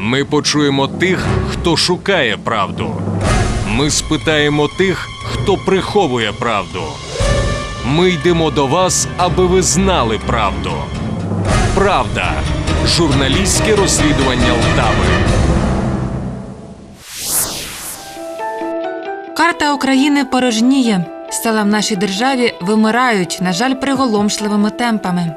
Ми почуємо тих, хто шукає правду. Ми спитаємо тих, хто приховує правду. Ми йдемо до вас, аби ви знали правду. Правда. Журналістське розслідування Лтави. Карта України порожніє. Села в нашій державі вимирають, на жаль, приголомшливими темпами.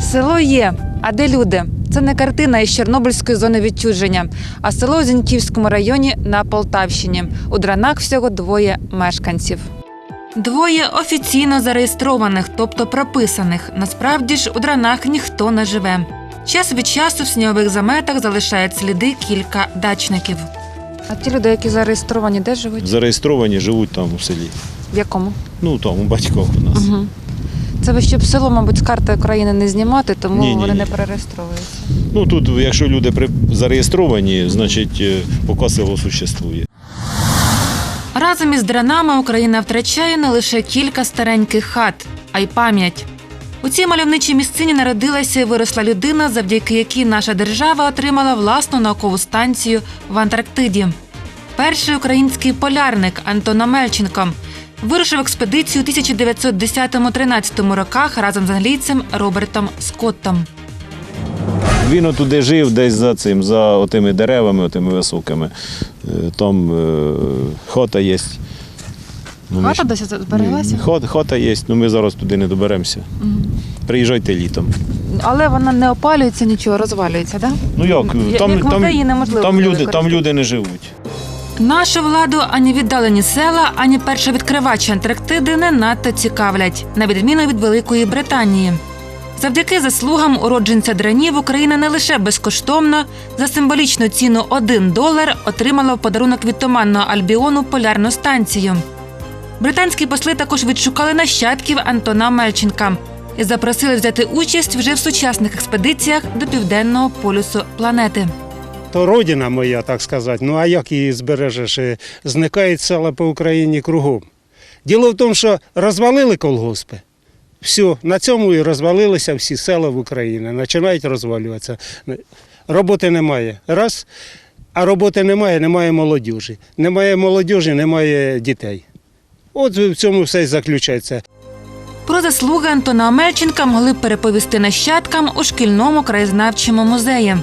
Село є. А де люди? Це не картина із Чорнобильської зони відчуження, а село у Зіньківському районі на Полтавщині. У дранах всього двоє мешканців. Двоє офіційно зареєстрованих, тобто прописаних. Насправді ж у дранах ніхто не живе. Час від часу в снігових заметах залишають сліди кілька дачників. А ті люди, які зареєстровані, де живуть? Зареєстровані, живуть там у селі. В якому? Ну там у батьків у нас. Угу. Це ви щоб село, мабуть, з карти України не знімати, тому Ні-ні-ні. вони не перереєстровуються. Ну тут, якщо люди при- зареєстровані, значить е, поки село существує. Разом із дранами Україна втрачає не лише кілька стареньких хат, а й пам'ять. У цій мальовничій місцині народилася і виросла людина, завдяки якій наша держава отримала власну наукову станцію в Антарктиді. Перший український полярник Антон Амельченко вирушив експедицію у 1910-13 роках разом з англійцем Робертом Скоттом. Він отуди жив десь за цим, за отими деревами, отими високими. Е, Там е, хата є. Ну, Хата десь збереглася? Хат, хата є, але ми зараз туди не доберемося. Приїжджайте літом. Але вона не опалюється нічого, розвалюється, так? Ну як? Там, як її там, неможливо там, буде люди, там використати. люди не живуть. Нашу владу ані віддалені села, ані першовідкривачі Антарктиди не надто цікавлять, на відміну від Великої Британії. Завдяки заслугам уродженця дранів Україна не лише безкоштовно за символічну ціну 1 долар отримала в подарунок від туманного Альбіону полярну станцію. Британські посли також відшукали нащадків Антона Мельченка і запросили взяти участь вже в сучасних експедиціях до південного полюсу планети. То родина моя, так сказати. Ну а як її збережеш? Е, Зникають села по Україні кругом. Діло в тому, що розвалили колгоспи. Все, на цьому і розвалилися всі села в Україні. Починають розвалюватися. Роботи немає. Раз. А роботи немає, немає молодіжі. Немає молодіжі, немає дітей. От в цьому все і заключається. Про заслуги Антона Омельченка могли б переповісти нащадкам у шкільному краєзнавчому музеї.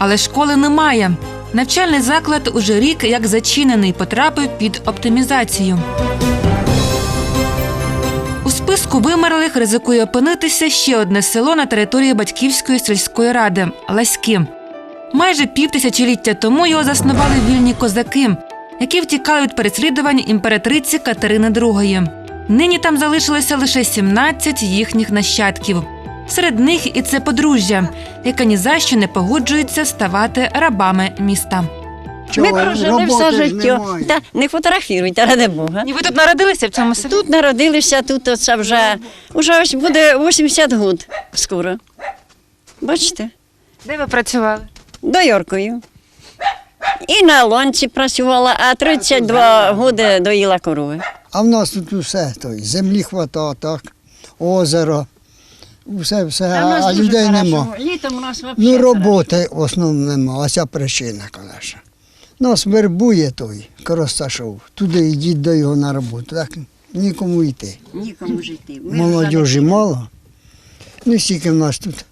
Але школи немає. Навчальний заклад уже рік як зачинений потрапив під оптимізацію. У списку вимерлих ризикує опинитися ще одне село на території батьківської сільської ради Ласьки. Майже півтисячоліття тому його заснували вільні козаки, які втікали від переслідувань імператриці Катерини II. Нині там залишилося лише 17 їхніх нащадків. Серед них і це подружжя, яке ні за що не погоджується ставати рабами міста. Ми прожили все життя. Та не фотографіруйте, ради Бога. І ви тут народилися в цьому селі? Тут народилися, тут оце вже, вже ось буде 80 років скоро. Бачите, Де ви працювали? дояркою. І на лонці працювала, а 32 роки доїла корови. А в нас тут усе землі хвата, так, озеро, все, все, а, а людей нема. Літом у нас взагалі. Ну, роботи в основному нема, а ця причина, звісно. Нас вербує той Коросташов, туди йдіть до його на роботу, так нікому йти. Нікому жити. Ми Молодіжі мало. Ну, стільки в нас тут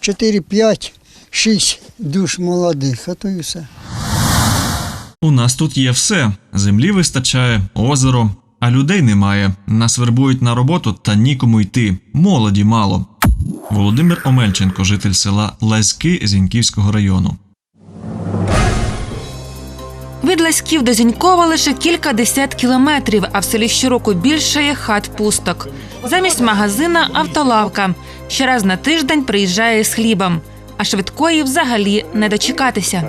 4, 5, 6 душ молодих, а то і все. У нас тут є все: землі вистачає, озеро, а людей немає. Нас вербують на роботу та нікому йти. Молоді мало. Володимир Омельченко, житель села Леськи Зіньківського району. Від Ласьків до Зінькова лише кілька десят кілометрів, а в селі щороку більше є хат пусток. Замість магазина автолавка. Щораз на тиждень приїжджає з хлібом, а швидкої взагалі не дочекатися.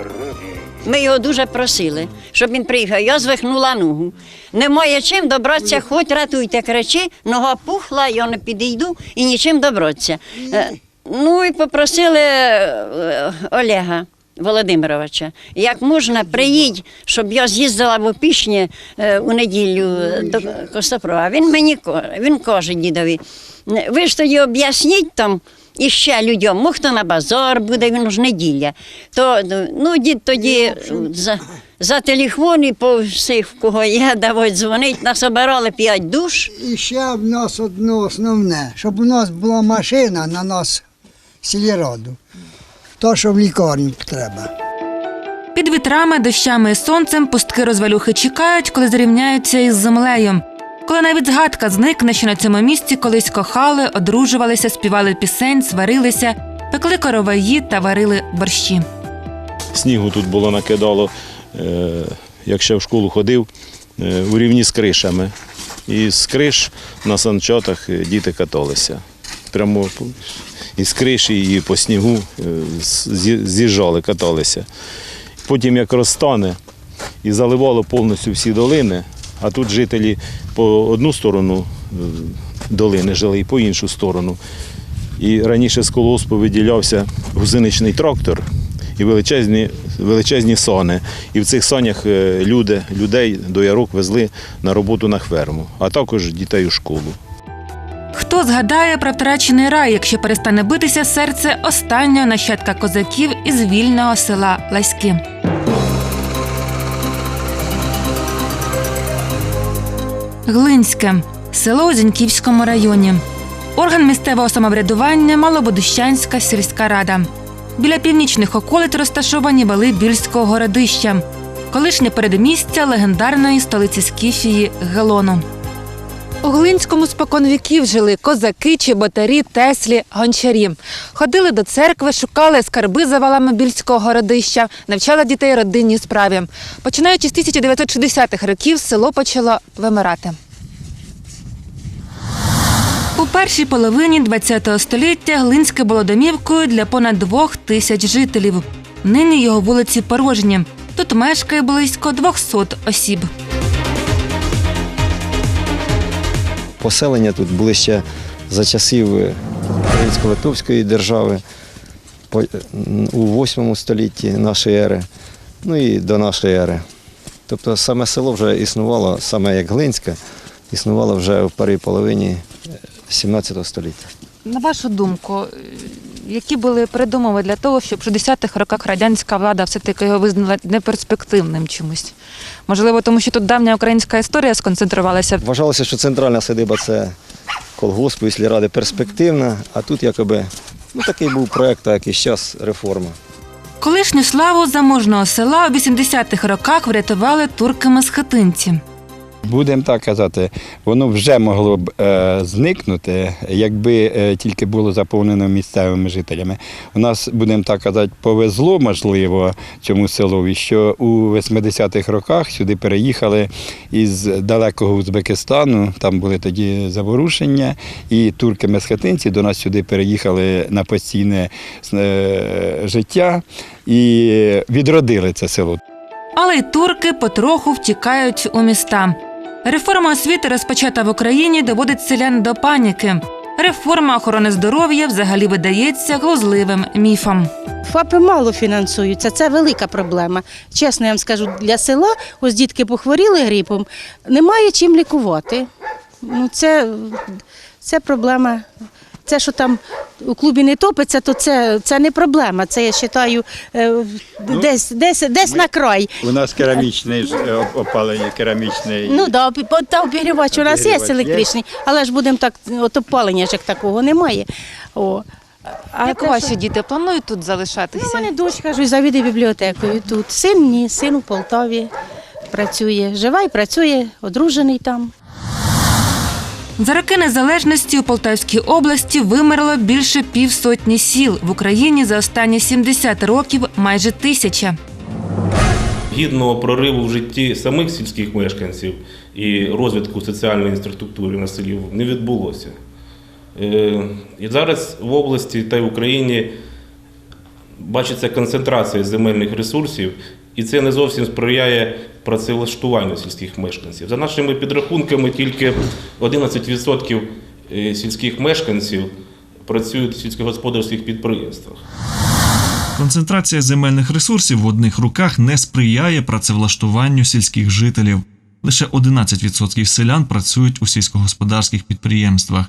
Ми його дуже просили, щоб він приїхав. Я звихнула ногу. Немає чим добратися, хоч ратуйте, кричи, нога пухла, я не підійду і нічим добратися. Е, Ну і попросили е, Олега. Володимировича, як можна, приїдь, щоб я з'їздила в Опішні е, у неділю до Костоправа. Він мені він каже дідові, ви ж тоді об'ясніть там, І ще людям, ну хто на базар буде, він ж неділя. То ну дід тоді за, за телефон і по всіх, в кого є, давай дзвонить, насобирали п'ять душ. І ще в нас одне основне, щоб у нас була машина на нас сільраду. То, що в лікарню треба. Під вітрами, дощами і сонцем пустки розвалюхи чекають, коли зрівняються із землею. Коли навіть згадка зникне, що на цьому місці колись кохали, одружувалися, співали пісень, сварилися, пекли короваї та варили борщі. Снігу тут було накидало, е, як ще в школу ходив, е, у рівні з кришами. І з криш на санчатах е, діти каталися. Прямо із криші і по снігу е, з'їжджали, каталися. Потім як розтане і заливало повністю всі долини, а тут жителі по одну сторону е, долини жили і по іншу сторону. І раніше з колоспу виділявся гусеничний трактор і величезні, величезні сони. І в цих сонях е, люди, людей до ярок везли на роботу на ферму, а також дітей у школу. Хто згадає про втрачений рай, якщо перестане битися серце останнього нащадка козаків із вільного села Ласьки? Глинське село у Зіньківському районі. Орган місцевого самоврядування Малобудущанська сільська рада. Біля північних околиць розташовані вали Більського городища, колишнє передмістя легендарної столиці Скіфії Гелону. У Глинському споконвіків жили козаки, чеботарі, теслі, гончарі. Ходили до церкви, шукали скарби за валами більського городища, навчали дітей родинній справі. Починаючи з 1960-х років, село почало вимирати. У першій половині ХХ століття Глинське було домівкою для понад двох тисяч жителів. Нині його вулиці порожні. Тут мешкає близько 200 осіб. Поселення тут були ще за часів е, Українсько-Литовської держави у 8 столітті нашої ери, ну і до нашої ери. Тобто саме село вже існувало, саме як Глинське, існувало вже в першій половині е, 17 століття. На вашу думку, які були передумови для того, щоб в 60-х роках радянська влада все-таки його визнала неперспективним чомусь? Можливо, тому що тут давня українська історія сконцентрувалася. Вважалося, що центральна садиба це колгосп, і ради перспективна, а тут якоби ну, такий був проєкт, а якийсь час реформа. Колишню славу заможного села у 80-х роках врятували турки-месхетинці. Будемо так казати, воно вже могло б е, зникнути, якби е, тільки було заповнено місцевими жителями. У нас, будемо так казати, повезло, можливо, цьому селові, що у 80-х роках сюди переїхали із далекого Узбекистану, там були тоді заворушення, і турки-месхетинці до нас сюди переїхали на постійне е, життя і відродили це село. Але й турки потроху втікають у міста. Реформа освіти, розпочата в Україні, доводить селян до паніки. Реформа охорони здоров'я взагалі видається глузливим міфом. ФАПи мало фінансуються, це велика проблема. Чесно, я вам скажу, для села, ось дітки похворіли грипом, немає чим лікувати. Ну, це, це проблема. Це, що там у клубі не топиться, то це, це не проблема. Це я вважаю десь, десь, десь на край. У нас керамічне е, опалення, керамічне. Ну да, опі- та обігрівач у нас є електричний, але ж будемо так, от опалення ж як такого немає. О. А Як те, що- діти планують тут Ну, залишатися? у мене дочка ж завідує бібліотекою тут. Син ні, син у Полтаві працює. Жива і працює, одружений там. За роки незалежності у Полтавській області вимерло більше півсотні сіл. В Україні за останні 70 років майже тисяча. гідного прориву в житті самих сільських мешканців і розвитку соціальної інфраструктури на селі не відбулося. Е, І зараз в області та й в Україні бачиться концентрація земельних ресурсів, і це не зовсім сприяє працевлаштуванню сільських мешканців. За нашими підрахунками, тільки 11% е, сільських мешканців працюють в сільськогосподарських підприємствах. Концентрація земельних ресурсів в одних руках не сприяє працевлаштуванню сільських жителів. Лише 11% селян працюють у сільськогосподарських підприємствах.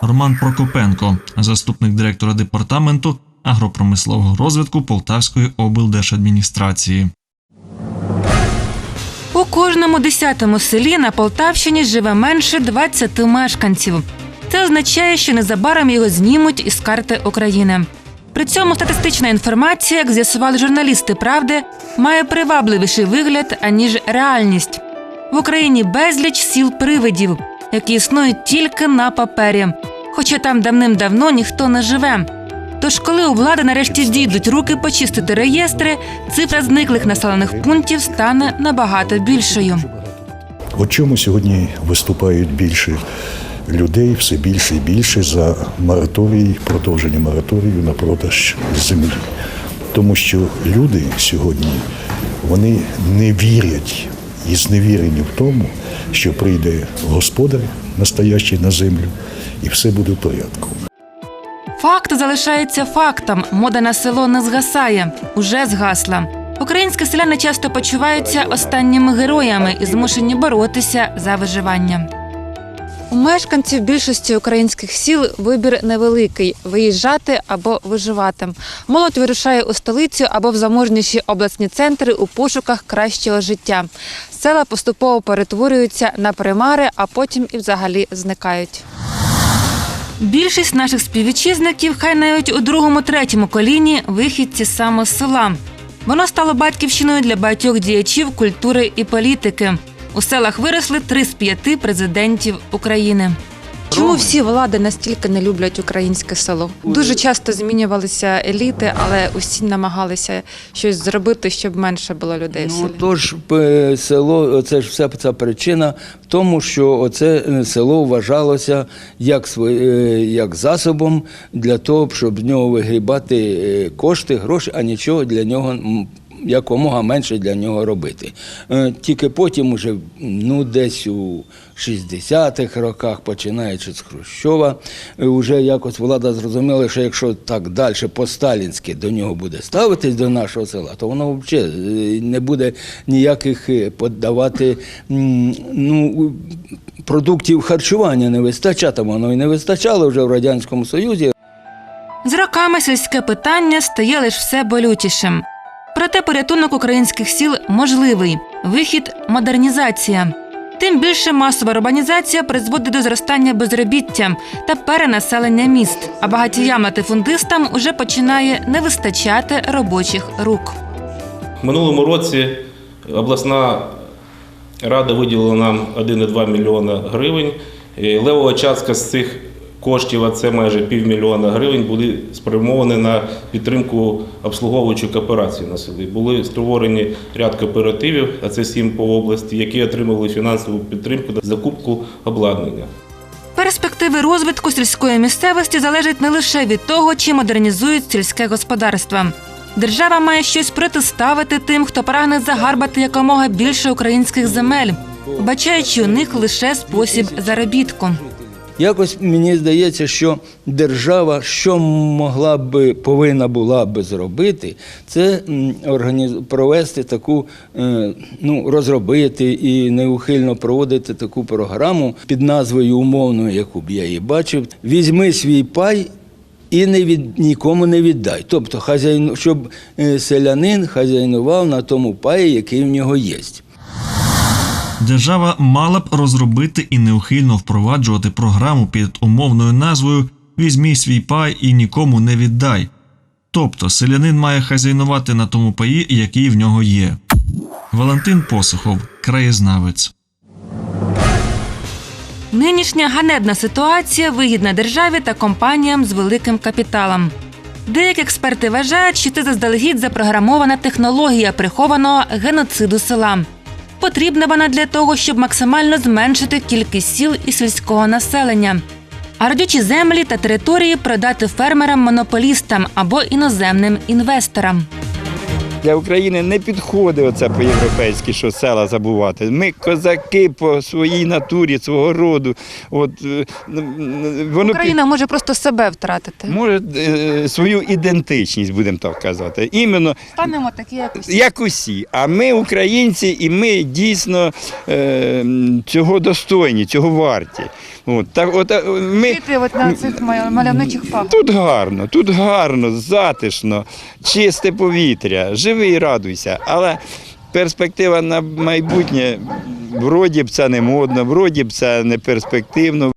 Роман Прокопенко, заступник директора департаменту агропромислового розвитку Полтавської облдержадміністрації. У кожному десятому селі на Полтавщині живе менше 20 мешканців. Це означає, що незабаром його знімуть із карти України. При цьому статистична інформація, як з'ясували журналісти правди, має привабливіший вигляд аніж реальність. В Україні безліч сіл привидів, які існують тільки на папері, хоча там давним-давно ніхто не живе. Тож, коли у влади нарешті дійдуть руки почистити реєстри, цифра зниклих населених пунктів стане набагато більшою. От чому сьогодні виступають більше людей, все більше і більше за мораторій, продовження мораторію на продаж землі. Тому що люди сьогодні вони не вірять і зневірені в тому, що прийде господар настоящий на землю, і все буде в порядку. Факт залишається фактом. Мода на село не згасає, уже згасла. Українські селяни часто почуваються останніми героями і змушені боротися за виживання. У мешканців більшості українських сіл вибір невеликий виїжджати або виживати. Молодь вирушає у столицю або в заможніші обласні центри у пошуках кращого життя. Села поступово перетворюються на примари, а потім і взагалі зникають. Більшість наших співвітчизників, хай навіть у другому-третьому коліні, вихідці саме з села. Воно стало батьківщиною для багатьох діячів культури і політики. У селах виросли три з п'яти президентів України. Чому всі влади настільки не люблять українське село? Дуже часто змінювалися еліти, але усі намагалися щось зробити, щоб менше було людей в Ну, селі. тож е, село, це ж вся ця причина в тому, що оце е, село вважалося як, своє- е, як засобом для того, щоб з нього вигрібати кошти, гроші, а нічого для нього якомога менше для нього робити. Е, Тільки потім, уже, ну, десь у 60-х роках, починаючи з Хрущова, е, вже якось влада зрозуміла, що якщо так далі по-сталінськи до нього буде ставитись до нашого села, то воно взагалі е, не буде ніяких е, подавати ну, продуктів харчування не вистачати. Воно і не вистачало вже в Радянському Союзі. З роками сільське питання стає лише все болючішим. Проте порятунок українських сіл можливий. Вихід модернізація. Тим більше масова урбанізація призводить до зростання безробіття та перенаселення міст. А багатіям латифундистам уже починає не вистачати робочих рук. Минулому році обласна рада виділила нам 1,2 мільйона гривень. Левова частка з цих коштів, а це майже півмільйона гривень, були спрямовані на підтримку обслуговуючих кооперацій на селі. Були створені ряд кооперативів, а це сім по області, які отримали фінансову підтримку на закупку обладнання. Перспективи розвитку сільської місцевості залежать не лише від того, чи модернізують сільське господарство. Держава має щось протиставити тим, хто прагне загарбати якомога більше українських земель, вбачаючи у них лише спосіб заробітку. Якось мені здається, що держава, що могла би повинна була би зробити, це провести таку, е, ну розробити і неухильно проводити таку програму під назвою умовною, яку б я її бачив. Візьми свій пай. І не від нікому не віддай. Тобто, хазяйну, щоб е, селянин хазяйнував на тому паї, який в нього є. Держава мала б розробити і неухильно впроваджувати програму під умовною назвою Візьмій свій пай і нікому не віддай. Тобто селянин має хазяйнувати на тому паї, який в нього є. Валентин Посухов, краєзнавець. Нинішня ганебна ситуація вигідна державі та компаніям з великим капіталом. Деякі експерти вважають, що це заздалегідь запрограмована технологія прихованого геноциду села. Потрібна вона для того, щоб максимально зменшити кількість сіл і сільського населення, а родючі землі та території продати фермерам-монополістам або іноземним інвесторам. Для України не підходить оце по-європейськи, що села забувати. Ми козаки по своїй натурі, свого роду. От, е, воно під- Україна може просто себе втратити. може е, свою ідентичність, будемо так казати. Іменно Станемо такі, як усі. як усі. А ми українці, і ми дійсно е, цього достойні, цього варті. От, так, от, е, ми, Діти от на цих мальовничих пагорбах. Тут гарно, тут гарно, затишно, чисте повітря, живи і радуйся. Але перспектива на майбутнє, вроді б це не модно, вроді б це не перспективно.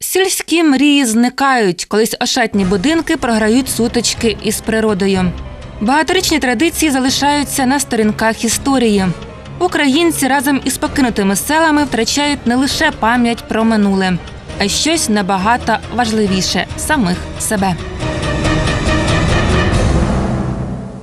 Сільські мрії зникають, колись ошатні будинки програють сутички із природою. Багаторічні традиції залишаються на сторінках історії. Українці разом із покинутими селами втрачають не лише пам'ять про минуле, а й щось набагато важливіше самих себе.